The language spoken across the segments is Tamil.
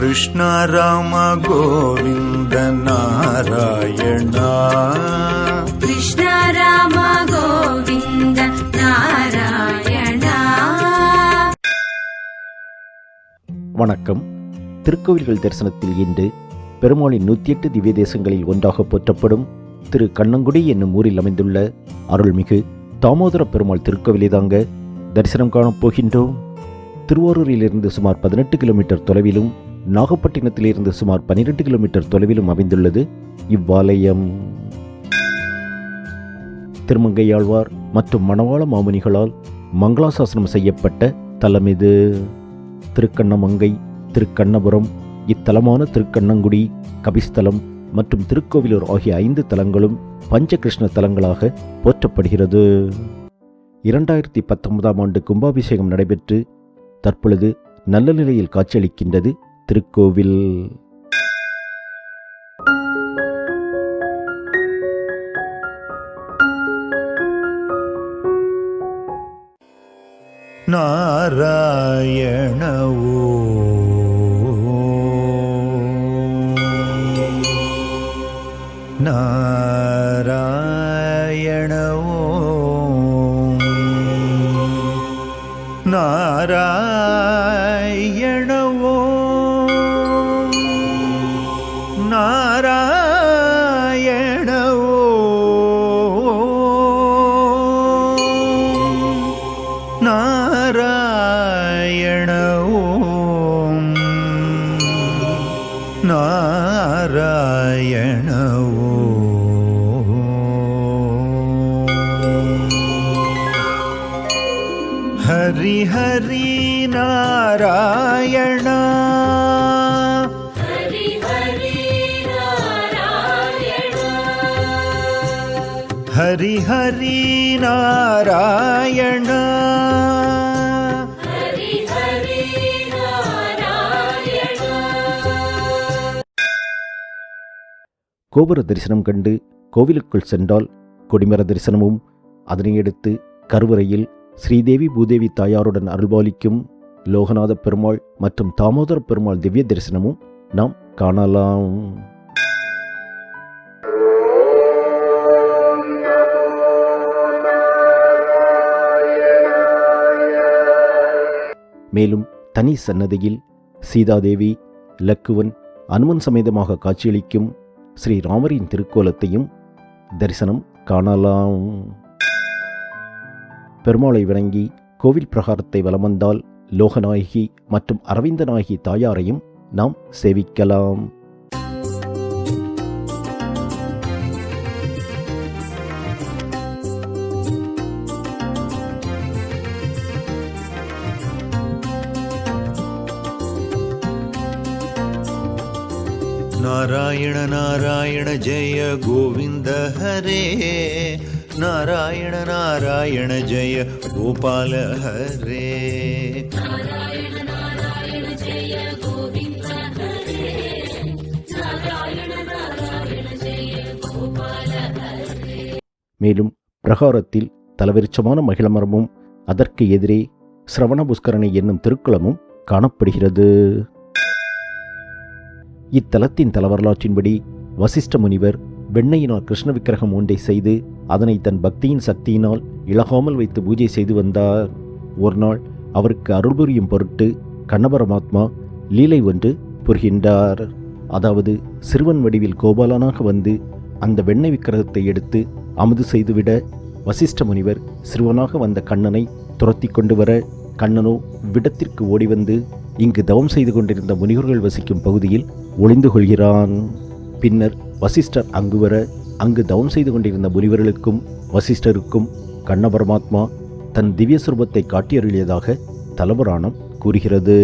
कृष्ण राम गोविन्द नारायणा कृष्ण राम गोविन्द नारायणा வணக்கம் திருக்கோவில்கள் தரிசனத்தில் இன்று பெருமாளின் நூற்றி எட்டு திவ்ய தேசங்களில் ஒன்றாக போற்றப்படும் திரு கண்ணங்குடி என்னும் ஊரில் அமைந்துள்ள அருள்மிகு தாமோதர பெருமாள் திருக்கோவிலை தாங்க தரிசனம் காணப் போகின்றோம் திருவாரூரிலிருந்து சுமார் பதினெட்டு கிலோமீட்டர் தொலைவிலும் நாகப்பட்டினத்திலிருந்து சுமார் பன்னிரெண்டு கிலோமீட்டர் தொலைவிலும் அமைந்துள்ளது. இவ்வாலயம். திருமங்கையாழ்வார் மற்றும் மணவாள மாமுனிகளால் மங்களாசாசனம் செய்யப்பட்ட தலம் இது. திருக்கண்ணமங்கை திருக்கண்ணபுரம் இத்தலமான திருக்கண்ணங்குடி கபிஸ்தலம் மற்றும் திருக்கோவிலூர் ஆகிய ஐந்து தலங்களும் பஞ்சகிருஷ்ண தலங்களாக போற்றப்படுகிறது. இரண்டாயிரத்தி பத்தொன்பதாம் ஆண்டு கும்பாபிஷேகம் நடைபெற்று தற்பொழுது நல்ல நிலையில் காட்சியளிக்கின்றது. திருக்கோவில் நாராயணவோ நாராயணவோ ನಾರಾಯಣವೋ ನಾರಾಯಣವೋ ನಾರಾಯಣವೋ ಹರಿ ಹರಿ ನಾರಾಯಣ ஹரி ஹரி நாராயண. கோபுர தரிசனம் கண்டு கோவிலுக்குள் சென்றால் கொடிமர தரிசனமும் அதனையடுத்து கருவறையில் ஸ்ரீதேவி பூதேவி தாயாருடன் அருள்பாலிக்கும் லோகநாத பெருமாள் மற்றும் தாமோதர பெருமாள் திவ்ய தரிசனமும் நாம் காணலாம். மேலும் தனி சன்னதியில் சீதாதேவி லக்குவன் அனுமன் சமேதமாக காட்சியளிக்கும் ஸ்ரீராமரின் திருக்கோலத்தையும் தரிசனம் காணலாம். பெருமாளை வணங்கி கோவில் பிரகாரத்தை வலம் வந்தால் லோகநாயகி மற்றும் அரவிந்தநாயகி தாயாரையும் நாம் சேவிக்கலாம். नारायण नारायण जय गोविन्द हरे नारायण नारायण जय गोपाल हरे மேலும் பிரகாரத்தில் தலவிருச்சமான மகிழமரமும் அதற்கு எதிரே சிரவண புஷ்கரணி என்னும் திருக்குளமும் காணப்படுகிறது இத்தலத்தின் தலவரலாற்றின்படி வசிஷ்ட முனிவர் வெண்ணையினால் கிருஷ்ண விக்கிரகம் ஒன்றை செய்து அதனை தன் பக்தியின் சக்தியினால் இழகாமல் வைத்து பூஜை செய்து வந்தார். ஒரு நாள் அவருக்கு அருள் புரியும் பொருட்டு கண்ணபரமாத்மா லீலை ஒன்று புரிகின்றார். அதாவது சிறுவன் வடிவில் கோபாலனாக வந்து அந்த வெண்ணெய் விக்கிரகத்தை எடுத்து அமுது செய்துவிட வசிஷ்ட முனிவர் சிறுவனாக வந்த கண்ணனை துரத்தி கொண்டு வர கண்ணனோ விடத்திற்கு ஓடி வந்து இங்கு தவம் செய்து கொண்டிருந்த முனிவர்கள் வசிக்கும் பகுதியில் ஒளிந்து கொள்கிறான் பின்னர் வசிஷ்டர் அங்கு வர அங்கு தவம் செய்து கொண்டிருந்த முனிவர்களுக்கும் வசிஷ்டருக்கும் கண்ண பரமாத்மா தன் திவ்ய சுரூபத்தை காட்டியருளியதாக தலபுராணம் கூறுகிறது.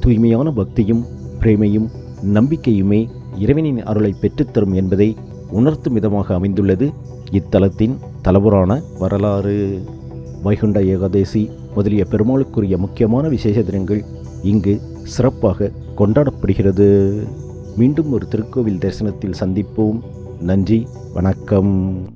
தூய்மையான பக்தியும் பிரேமையும் நம்பிக்கையுமே இறைவனின் அருளை பெற்றுத்தரும் என்பதை உணர்த்தும் விதமாக அமைந்துள்ளது இத்தலத்தின் தலபுராண வரலாறு. வைகுண்ட ஏகாதேசி முதலிய பெருமாளுக்குரிய முக்கியமான விசேஷ தினங்கள் இங்கு சிறப்பாக கொண்டாடப்படுகிறது. மீண்டும் ஒரு திருக்கோவில் தரிசனத்தில் சந்திப்போம். நன்றி வணக்கம்.